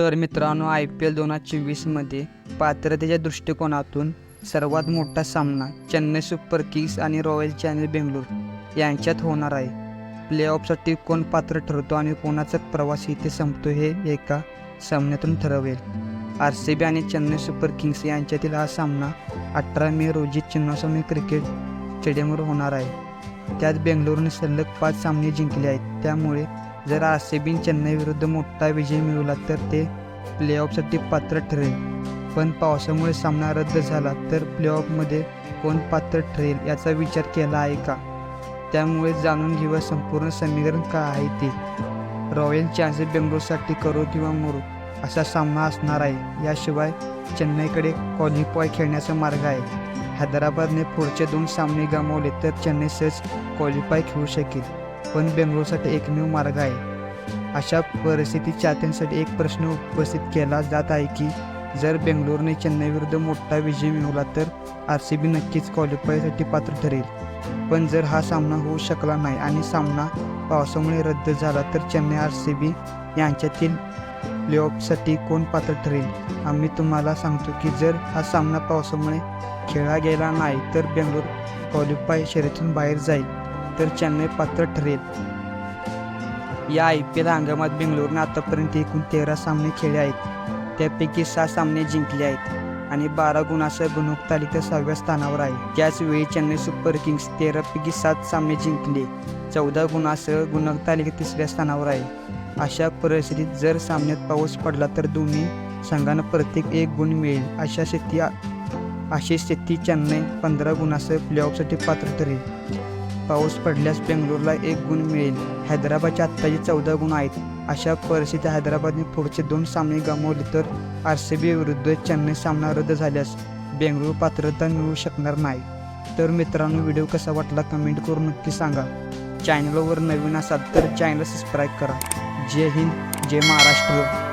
तर मित्रांनो I P L दोन हजार चोवीसमध्ये पात्रतेच्या दृष्टिकोनातून सर्वात मोठा सामना चेन्नई सुपर किंग्स आणि रॉयल चॅनल बेंगलोर यांच्यात होणार आहे. प्ले ऑफसाठी कोण पात्र ठरतो आणि कोणाचा प्रवास इथे संपतो हे एका सामन्यातून ठरवेल. आर सी बी आणि चेन्नई सुपर किंग्स यांच्यातील हा सामना अठरा मे रोजी चिन्नास्वामी क्रिकेट स्टेडियमवर होणार आहे. त्यात बेंगलोरने सलग पाच सामने जिंकले आहेत. त्यामुळे जर आर सी बीन चेन्नई विरुद्ध मोठा विजय मिळवला तर ते प्लेऑफसाठी पात्र ठरेल. पण पावसामुळे सामना रद्द झाला तर प्लेऑफमध्ये कोण पात्र ठरेल याचा विचार केला आहे का? त्यामुळे जाणून घेऊया संपूर्ण समीकरण काय आहे ते. रॉयल चान्सेस बेंगलोरसाठी करो किंवा मरो असा सामना असणार आहे. याशिवाय चेन्नईकडे क्वालिफॉय खेळण्याचा मार्ग आहे. हैदराबादने पुढचे दोन सामने गमावले तर चेन्नई सहज क्वालिफाय खेळू शकेल. पण बेंगलोरसाठी एकमेव मार्ग आहे. अशा परिस्थितीत चाहत्यांसाठी एक प्रश्न उपस्थित केला जात आहे की जर बेंगलोरने चेन्नईविरुद्ध मोठा विजय मिळवला तर आर सी बी नक्कीच क्वालिफायसाठी पात्र ठरेल. पण जर हा सामना होऊ शकला नाही आणि सामना पावसामुळे रद्द झाला तर चेन्नई आर सी बी यांच्यातील प्लेऑफसाठी कोण पात्र ठरेल? आम्ही तुम्हाला सांगतो की जर हा सामना पावसामुळे खेळला गेला नाही तर बेंगलोर क्वालिफाय शर्यतीतून बाहेर जाईल. तर चेन्नई पात्र ठरेल. या आय पी एल हंगामात बेंगलोरनं आतापर्यंत एकूण तेरा सामने खेळले आहेत. त्यापैकी सहा सामने जिंकले आहेत आणि बारा गुणासह गुणवत्ता तालिका सहाव्या स्थानावर आहे. त्याचवेळी चेन्नई सुपर किंग्स तेरापैकी सात सामने जिंकले चौदा गुणासह गुणवत्ता तालिका तिसऱ्या स्थानावर आहे. अशा परिस्थितीत जर सामन्यात पाऊस पडला तर दोन्ही संघांना प्रत्येक एक गुण मिळेल. अशा स्थिती अशी स्थिती चेन्नई पंधरा गुणासह प्लेऑफसाठी पात्र ठरेल. पाऊस पडल्यास बेंगलोरला एक गुण मिळेल. हैदराबादचे आत्ताचे चौदा गुण आहेत. अशा परिस्थितीत हैदराबादने पुढचे दोन सामने गमावले तर आर सी बी विरुद्ध चेन्नई सामना रद्द झाल्यास बेंगळूर पात्रता मिळू शकणार नाही. तर मित्रांनो व्हिडिओ कसा वाटला कमेंट करून नक्की सांगा. चॅनलवर नवीन असाल तर चॅनल सबस्क्राईब करा. जय हिंद जय महाराष्ट्र.